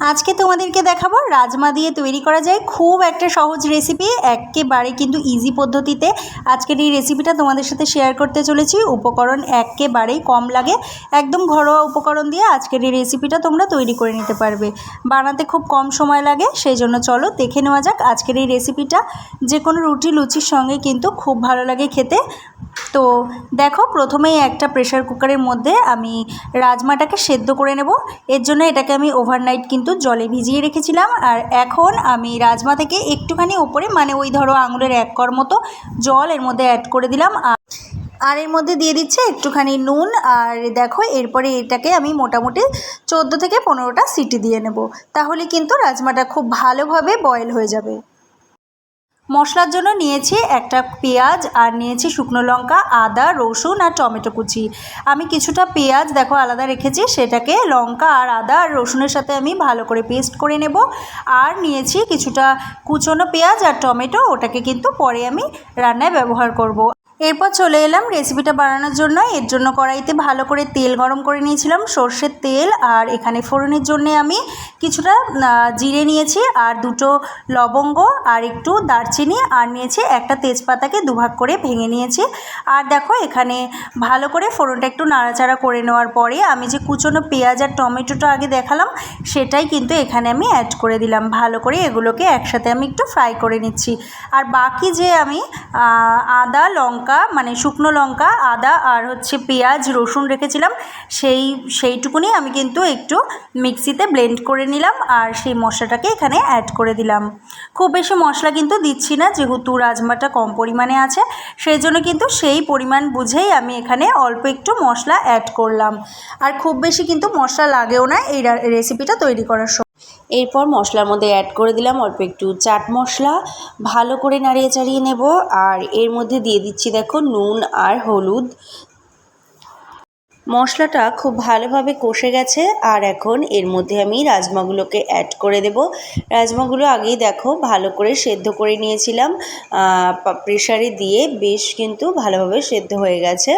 আজকে তোমাদেরকে দেখাবো রাজমা দিয়ে তৈরি করা যায় খুব একটা সহজ রেসিপি একেবারে কিন্তু ইজি পদ্ধতিতে। আজকের এই রেসিপিটা তোমাদের সাথে শেয়ার করতে চলেছি। উপকরণ একেবারেই কম লাগে। একদম ঘরোয়া উপকরণ দিয়ে আজকের এই রেসিপিটা তোমরা তৈরি করে নিতে পারবে। বানাতে খুব কম সময় লাগে, সেই জন্য চলো দেখে নেওয়া যাক আজকের এই রেসিপিটা যে কোনো রুটি, লুচির সঙ্গে কিন্তু খুব ভালো লাগে খেতে। তো দেখো, প্রথমেই একটা প্রেশার কুকারের মধ্যে আমি রাজমাটাকে সেদ্ধ করে নেব। এর জন্য এটাকে আমি ওভারনাইট কিন্তু জলে ভিজিয়ে রেখেছিলাম। আর এখন আমি রাজমা থেকে একটুখানি ওপরে মানে ওই ধরো আঙুলের এক কর মতো জল এর মধ্যে অ্যাড করে দিলাম। আর আর এর মধ্যে দিয়ে দিচ্ছে একটুখানি নুন। আর দেখো, এরপরে এটাকে আমি মোটামুটি চোদ্দ থেকে পনেরোটা সিটি দিয়ে নেব। তাহলে কিন্তু রাজমাটা খুব ভালোভাবে বয়েল হয়ে যাবে। মশলার জন্য নিয়েছি একটা পেঁয়াজ আর নিয়েছি শুকনো লঙ্কা, আদা, রসুন আর টমেটো কুচি আমি কিছুটা পেঁয়াজ দেখো আলাদা রেখেছি, সেটাকে লঙ্কা আর আদা আর রসুনের সাথে আমি ভালো করে পেস্ট করে নেব আর নিয়েছি কিছুটা কুচনো পেঁয়াজ আর টমেটো, ওটাকে কিন্তু পরে আমি রান্নায় ব্যবহার করব। এরপর চলে এলাম রেসিপিটা বানানোর জন্য। এর জন্য কড়াইতে ভালো করে তেল গরম করে নিয়েছিলাম, সর্ষের তেল, আর এখানে ফোড়নের জন্য আমি কিছুটা জিরে নিয়েছি, আর দুটো লবঙ্গ, আর একটু দারচিনি, আর নিয়েছি একটা তেজপাতাকে দুভাগ করে ভেঙে নিয়েছি। আর দেখো, এখানে ভালো করে ফোড়নটা একটু নাড়াচাড়া করে নেওয়ার পরে আমি যে কুচনো পেঁয়াজ আর টমেটোটা আগে দেখালাম, সেটাই কিন্তু এখানে আমি অ্যাড করে দিলাম। ভালো করে এগুলোকে একসাথে আমি একটু ফ্রাই করে নিচ্ছি। আর বাকি যে আমি আদা, লঙ্কা লঙ্কা মানে শুকনো লঙ্কা, আদা আর হচ্ছে পেঁয়াজ, রসুন রেখেছিলাম। সেই, সেইটুকুনি আমি কিন্তু একটু মিক্সিতে ব্লেন্ড করে নিলাম আর সেই মশলাটাকে এখানে অ্যাড করে দিলাম। খুব বেশি মশলা কিন্তু দিচ্ছি না, যেহেতু রাজমাটা কম পরিমাণে আছে। সেই জন্য কিন্তু সেই পরিমাণ বুঝেই আমি এখানে অল্প একটু মশলা অ্যাড করলাম। আর খুব বেশি কিন্তু মশলা লাগেও না এই রেসিপিটা তৈরি করার সময়। এরপর মশলার মধ্যে অ্যাড করে দিলাম অল্প একটু চাট মশলা। ভালো করে নাড়িয়ে চাড়িয়ে নেব। আর এর মধ্যে দিয়ে দিচ্ছি দেখো নুন আর হলুদ। মশলাটা খুব ভালোভাবে কষে গেছে, আর এখন এর মধ্যে আমি রাজমাগুলোকে অ্যাড করে দেব। রাজমাগুলো আগেই দেখো ভালো করে সেদ্ধ করে নিয়েছিলাম প্রেশারে দিয়ে বেশ কিন্তু ভালোভাবে সেদ্ধ হয়ে গেছে।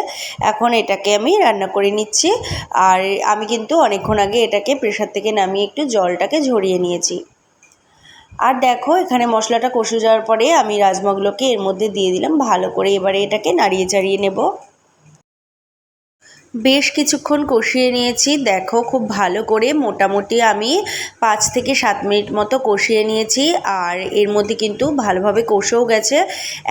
এখন এটাকে আমি রান্না করে নিচ্ছি, আর আমি কিন্তু অনেকক্ষণ আগে এটাকে প্রেশার থেকে নামিয়ে একটু জলটাকে ঝরিয়ে নিয়েছি। আর দেখো এখানে মশলাটা কষে যাওয়ার পরে আমি রাজমাগুলোকে এর মধ্যে দিয়ে দিলাম, ভালো করে এবারে এটাকে নাড়িয়ে চাড়িয়ে নেব। বেশ কিছুক্ষণ কষিয়ে নিয়েছি। দেখো, খুব ভালো করে মোটামুটি আমি পাঁচ থেকে সাত মিনিট মতো কষিয়ে নিয়েছি আর এর মধ্যে কিন্তু ভালোভাবে কষেও গেছে।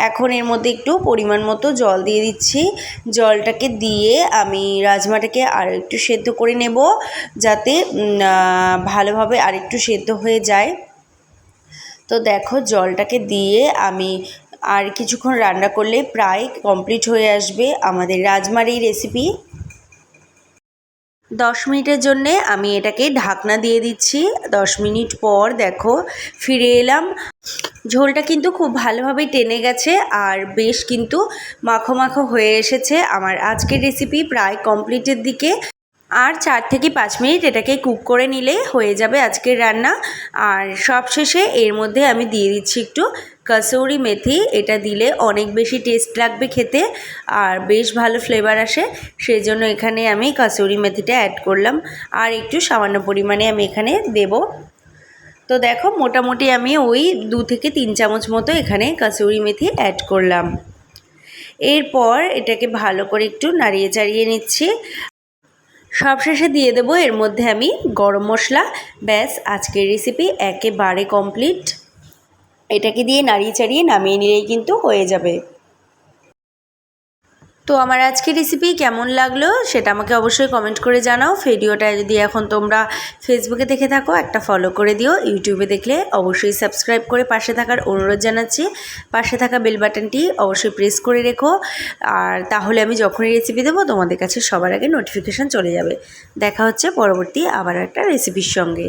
এখন এর মধ্যে একটু পরিমাণ মতো জল দিয়ে দিচ্ছি। জলটাকে দিয়ে আমি রাজমাটাকে আর একটু সেদ্ধ করে নেব যাতে ভালোভাবে আর একটু সেদ্ধ হয়ে যায়। তো দেখো, জলটাকে দিয়ে আমি আর কিছুক্ষণ রান্না করলে প্রায় কমপ্লিট হয়ে আসবে আমাদের রাজমার এই রেসিপি দশ মিনিটের জন্যে আমি এটাকে ঢাকনা দিয়ে দিচ্ছি। দশ মিনিট পর দেখো ফিরে এলাম। ঝোলটা কিন্তু খুব ভালোভাবেই টেনে গেছে আর বেশ কিন্তু মাখো মাখো হয়ে এসেছে আমার আজকের রেসিপি প্রায় কমপ্লিটের দিকে। আর চার থেকে পাঁচ মিনিট এটাকে কুক করে নিলে হয়ে যাবে আজকের রান্না। আর সবশেষে এর মধ্যে আমি দিয়ে দিচ্ছি একটু কাসৌরি মেথি, এটা দিলে অনেক বেশি টেস্ট লাগবে খেতে আর বেশ ভালো ফ্লেভার আসে। সেই জন্য এখানে আমি কাসৌরি মেথিটা অ্যাড করলাম। আর একটু সামান্য পরিমাণে আমি এখানে দেব। তো দেখো, মোটামুটি আমি ওই দু থেকে তিন চামচ মতো এখানে কাসৌরি মেথি অ্যাড করলাম। এরপর এটাকে ভালো করে একটু নাড়িয়ে চাড়িয়ে নিচ্ছি। সবশেষে দিয়ে দেবো এর মধ্যে আমি গরম মশলা। ব্যাস, আজকের রেসিপি একেবারে কমপ্লিট এটাকে দিয়ে নাড়িয়ে চাড়িয়ে নামিয়ে নিলেই কিন্তু হয়ে যাবে। তো আমার আজকের রেসিপি কেমন লাগল সেটা আমাকে অবশ্যই কমেন্ট করে জানাও। ভিডিওটা যদি এখন তোমরা ফেসবুকে দেখে থাকো, একটা ফলো করে দিও। ইউটিউবে দেখলে অবশ্যই সাবস্ক্রাইব করে পাশে থাকার অনুরোধ জানাচ্ছি। পাশে থাকা বেল বাটনটি অবশ্যই প্রেস করে রেখো। আর তাহলে আমি যখনই রেসিপি দেবো, তোমাদের কাছে সবার আগে নোটিফিকেশান চলে যাবে। দেখা হচ্ছে পরবর্তী আবার একটা রেসিপির সঙ্গে।